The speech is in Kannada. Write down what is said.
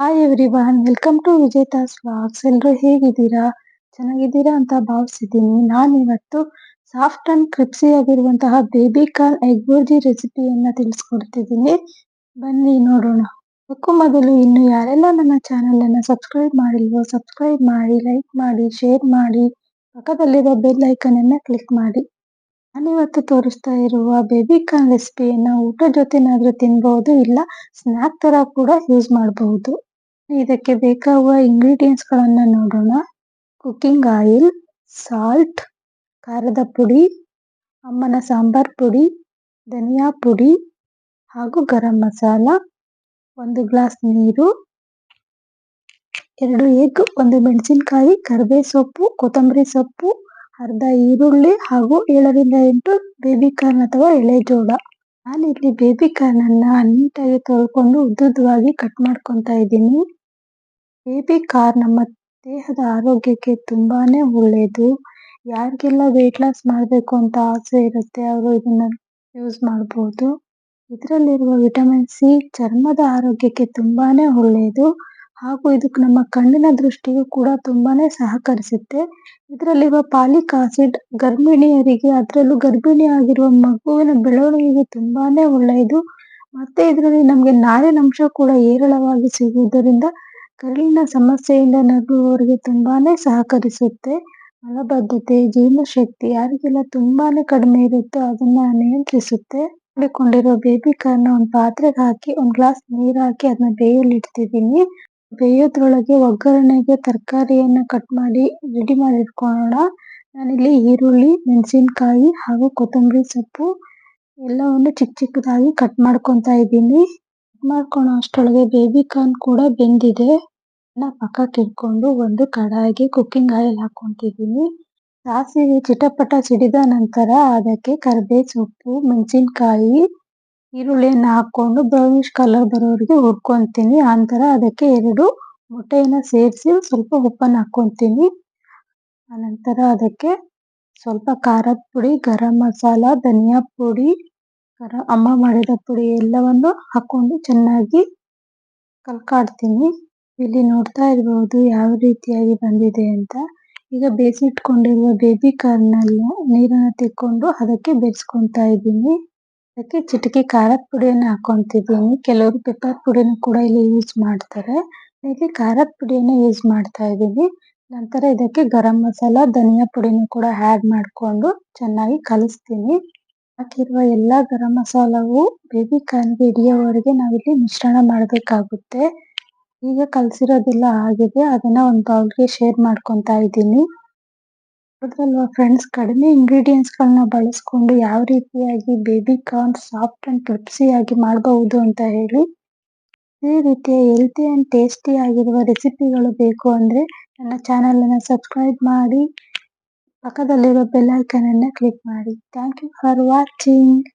Hi everyone welcome to Vijeta's vlogs ಎಲ್ಲರೂ ಹೇಗಿದ್ದೀರಾ? ಚೆನ್ನಾಗಿದ್ದೀರಾ ಅಂತ ಭಾವಿಸಿದ್ದೀನಿ ನಾನು ಇವತ್ತು ಸಾಫ್ಟ್ ಅಂಡ್ ಕ್ರಿಪ್ಸಿ ಆಗಿರುವಂತಹ ಬೇಬಿ ಕಾರ್ನ್ ಎಗ್ ಬುರ್ಜಿ ರೆಸಿಪಿಯನ್ನು ತಿಳಿಸ್ಕೊಡ್ತಿದ್ದೀನಿ. ಬನ್ನಿ ನೋಡೋಣ. ಅದಕ್ಕೂ ಮೊದಲು ಇನ್ನು ಯಾರೆಲ್ಲ ನನ್ನ ಚಾನೆಲ್ ಅನ್ನ ಸಬ್ಸ್ಕ್ರೈಬ್ ಮಾಡಿಲ್ವೋ ಸಬ್ಸ್ಕ್ರೈಬ್ ಮಾಡಿ ಲೈಕ್ ಮಾಡಿ ಶೇರ್ ಮಾಡಿ, ಪಕ್ಕದಲ್ಲಿರೋ ಬೆಲ್ ಐಕನನ್ನು ಕ್ಲಿಕ್ ಮಾಡಿ. ನಾನಿವತ್ತು ತೋರಿಸ್ತಾ ಇರುವ ಬೇಬಿ ಕಾರ್ನ್ ರೆಸಿಪಿಯನ್ನು ಊಟ ಜೊತೆನಾದ್ರೂ ತಿನ್ಬಹುದು ಇಲ್ಲ ಸ್ನಾಕ್ ತರ ಕೂಡ ಯೂಸ್ ಮಾಡಬಹುದು. ಇದಕ್ಕೆ ಬೇಕಾಗುವ ಇಂಗ್ರೀಡಿಯೆಂಟ್ಸ್ ಗಳನ್ನ ನೋಡೋಣ. ಕುಕ್ಕಿಂಗ್ ಆಯಿಲ್ ಸಾಲ್ಟ್ ಖಾರದ ಪುಡಿ, ಅಮ್ಮನ ಸಾಂಬಾರ್ ಪುಡಿ, ಧನಿಯಾ ಪುಡಿ ಹಾಗೂ ಗರಂ ಮಸಾಲ, ಒಂದು ಗ್ಲಾಸ್ ನೀರು, ಎರಡು ಎಗ್ ಒಂದು ಮೆಣಸಿನಕಾಯಿ, ಕರಿಬೇ ಸೊಪ್ಪು, ಕೊತ್ತಂಬರಿ ಸೊಪ್ಪು, ಅರ್ಧ ಈರುಳ್ಳಿ ಹಾಗೂ ಏಳರಿಂದ ಎಂಟು ಬೇಬಿ ಕಾರ್ನ್ ಅಥವಾ ಎಳೆ ಜೋಳ. ನಾನಿಲ್ಲಿ ಬೇಬಿ ಕಾರ್ನ್ ಅನ್ನ ನೀಟಾಗಿ ತೊಳ್ಕೊಂಡು ಉದ್ದುದ್ದವಾಗಿ ಕಟ್ ಮಾಡ್ಕೊತಾ ಇದ್ದೀನಿ. ಬೇಬಿ ಕಾರ್ನ್ ನಮ್ಮ ದೇಹದ ಆರೋಗ್ಯಕ್ಕೆ ತುಂಬಾನೇ ಒಳ್ಳೆಯದು ಯಾರಿಗೆಲ್ಲ ವೇಟ್ ಲಾಸ್ ಮಾಡಬೇಕು ಅಂತ ಆಸೆ ಇರುತ್ತೆ, ಅವರು ಇದನ್ನ ಯೂಸ್ ಮಾಡಬಹುದು ಇದರಲ್ಲಿರುವ ವಿಟಮಿನ್ ಸಿ ಚರ್ಮದ ಆರೋಗ್ಯಕ್ಕೆ ತುಂಬಾನೇ ಒಳ್ಳೆಯದು ಹಾಗೂ ಇದಕ್ಕೆ ನಮ್ಮ ಕಣ್ಣಿನ ದೃಷ್ಟಿಗೂ ಕೂಡ ತುಂಬಾನೇ ಸಹಕರಿಸುತ್ತೆ. ಇದರಲ್ಲಿರುವ ಪಾಲಿಕ್ ಆಸಿಡ್ ಗರ್ಭಿಣಿಯರಿಗೆ, ಅದರಲ್ಲೂ ಗರ್ಭಿಣಿ ಆಗಿರುವ ಮಗುವಿನ ಬೆಳವಣಿಗೆಗೆ ತುಂಬಾನೇ ಒಳ್ಳೆಯದು ಮತ್ತೆ ಇದರಲ್ಲಿ ನಮಗೆ ನಾರಿನ ಅಂಶ ಕೂಡ ಹೇರಳವಾಗಿ ಸಿಗುವುದರಿಂದ ಕರುಳಿನ ಸಮಸ್ಯೆಯಿಂದ ನರಳುವವರಿಗೆ ತುಂಬಾನೇ ಸಹಕರಿಸುತ್ತೆ. ಮಲಬದ್ಧತೆ, ಜೀರ್ಣಶಕ್ತಿ ಯಾರಿಗೆಲ್ಲ ತುಂಬಾನೇ ಕಡಿಮೆ ಇರುತ್ತೋ ಅದನ್ನ ನಿಯಂತ್ರಿಸುತ್ತೆ. ಮಾಡಿಕೊಂಡಿರೋ ಬೇಬಿ ಕಾರ್ನ್ ಒಂದು ಪಾತ್ರೆಗೆ ಹಾಕಿ, ಒಂದ್ ಗ್ಲಾಸ್ ನೀರ್ ಹಾಕಿ ಅದನ್ನ ಬೇಯಲ್ ಇಡ್ತಿದ್ದೀನಿ. ಬೇಯೋದ್ರೊಳಗೆ ಒಗ್ಗರಣೆಗೆ ತರಕಾರಿಯನ್ನ ಕಟ್ ಮಾಡಿ ರೆಡಿ ಮಾಡಿ ಇಟ್ಕೊಳ್ಳೋಣ. ನಾನಿಲ್ಲಿ ಈರುಳ್ಳಿ, ಮೆಣಸಿನಕಾಯಿ ಹಾಗೂ ಕೊತ್ತಂಬರಿ ಸೊಪ್ಪು ಎಲ್ಲವನ್ನು ಚಿಕ್ಕ ಚಿಕ್ಕದಾಗಿ ಕಟ್ ಮಾಡ್ಕೊಂತ ಇದ್ದೀನಿ. ಕಟ್ ಮಾಡ್ಕೊಳ್ಳೋ ಅಷ್ಟರೊಳಗೆ ಬೇಬಿ ಕಾರ್ನ್ ಕೂಡ ಬೆಂದಿದೆ. ಅದನ್ನ ಪಕ್ಕಕ್ಕೆ ಇಟ್ಕೊಂಡು ಒಂದು ಕಡಾಯಿಗೆ ಕುಕ್ಕಿಂಗ್ ಆಯಿಲ್ ಹಾಕೊಂತಿದೀನಿ ಸಾಸಿವೆ ಚಿಟಪಟ ಸಿಡಿದ ನಂತರ ಅದಕ್ಕೆ ಕರಿಬೇವು ಸೊಪ್ಪು, ಮೆಣಸಿನಕಾಯಿ, ಈರುಳ್ಳಿಯನ್ನ ಹಾಕೊಂಡು ಬ್ರೌನಿಶ್ ಕಲರ್ ಬರೋವರೆಗೆ ಹುರ್ಕೊಂತೀನಿ. ಆನಂತರ ಅದಕ್ಕೆ ಎರಡು ಮೊಟ್ಟೆಯನ್ನ ಸೇರಿಸಿ ಸ್ವಲ್ಪ ಉಪ್ಪನ್ನ ಹಾಕೊಂತೀನಿ ಆನಂತರ ಅದಕ್ಕೆ ಸ್ವಲ್ಪ ಖಾರದ ಪುಡಿ, ಗರಂ ಮಸಾಲ, ಧನಿಯಾ ಪುಡಿ ಗರ ಅಮ್ಮ ಮಾಡಿದ ಪುಡಿ ಎಲ್ಲವನ್ನು ಹಾಕೊಂಡು ಚೆನ್ನಾಗಿ ಕಲ್ಕಾಡ್ತೀನಿ. ಇಲ್ಲಿ ನೋಡ್ತಾ ಇರಬಹುದು ಯಾವ ರೀತಿಯಾಗಿ ಬಂದಿದೆ ಅಂತ. ಈಗ ಬೇಯಿಸಿಟ್ಕೊಂಡಿರುವ ಬೇಬಿ ಕಾರ್ನ್ ನೀರನ್ನ ತೆಕ್ಕೊಂಡು ಅದಕ್ಕೆ ಬೆರೆಸ್ಕೊಂತಾ ಇದ್ದೀನಿ. ಅದಕ್ಕೆ ಚಿಟಿಕೆ ಖಾರದ ಪುಡಿಯನ್ನ ಹಾಕೊಂತಿದ್ದೀನಿ ಕೆಲವರು ಪೆಪ್ಪರ್ ಪುಡಿನ ಕೂಡ ಇಲ್ಲಿ ಯೂಸ್ ಮಾಡ್ತಾರೆ. ಇಲ್ಲಿ ಖಾರದ ಪುಡಿಯನ್ನ ಯೂಸ್ ಮಾಡ್ತಾ ಇದ್ದೀನಿ. ನಂತರ ಇದಕ್ಕೆ ಗರಂ ಮಸಾಲ, ಧನಿಯಾ ಪುಡಿನ ಕೂಡ ಆಡ್ ಮಾಡ್ಕೊಂಡು ಚೆನ್ನಾಗಿ ಕಲಿಸ್ತೀನಿ. ಹಾಕಿರುವ ಎಲ್ಲಾ ಗರಂ ಮಸಾಲವು ಬೇಬಿ ಕಾರ್ನ್ಗೆ ಹಿಡಿಯೋವರೆಗೆ ನಾವಿಲ್ಲಿ ಮಿಶ್ರಣ ಮಾಡಬೇಕಾಗುತ್ತೆ. ಈಗ ಕಲಸಿರೋದೆಲ್ಲ ಆಗಿದೆ, ಅದನ್ನ ಒಂದು ಬೌಲ್ಗೆ ಶೇರ್ ಮಾಡ್ಕೊತಾ ಇದ್ದೀನಿ. ನೋಡಿದ್ರಲ್ವಾ ಫ್ರೆಂಡ್ಸ್ ಕಡಿಮೆ ಇಂಗ್ರೀಡಿಯೆಂಟ್ಸ್ ಗಳನ್ನ ಬಳಸ್ಕೊಂಡು ಯಾವ ರೀತಿಯಾಗಿ baby corn soft and crispy ಆಗಿ ಮಾಡಬಹುದು ಅಂತ ಹೇಳಿ ಈ ರೀತಿಯ ಹೆಲ್ತಿ ಅಂಡ್ ಟೇಸ್ಟಿ ಆಗಿರುವ ರೆಸಿಪಿಗಳು ಬೇಕು ಅಂದ್ರೆ ನನ್ನ ಚಾನೆಲ್ ಅನ್ನ ಸಬ್ಸ್ಕ್ರೈಬ್ ಮಾಡಿ ಪಕ್ಕದಲ್ಲಿರೋ ಬೆಲ್ ಐಕಾನ್ ಅನ್ನ ಕ್ಲಿಕ್ ಮಾಡಿ. Thank you for watching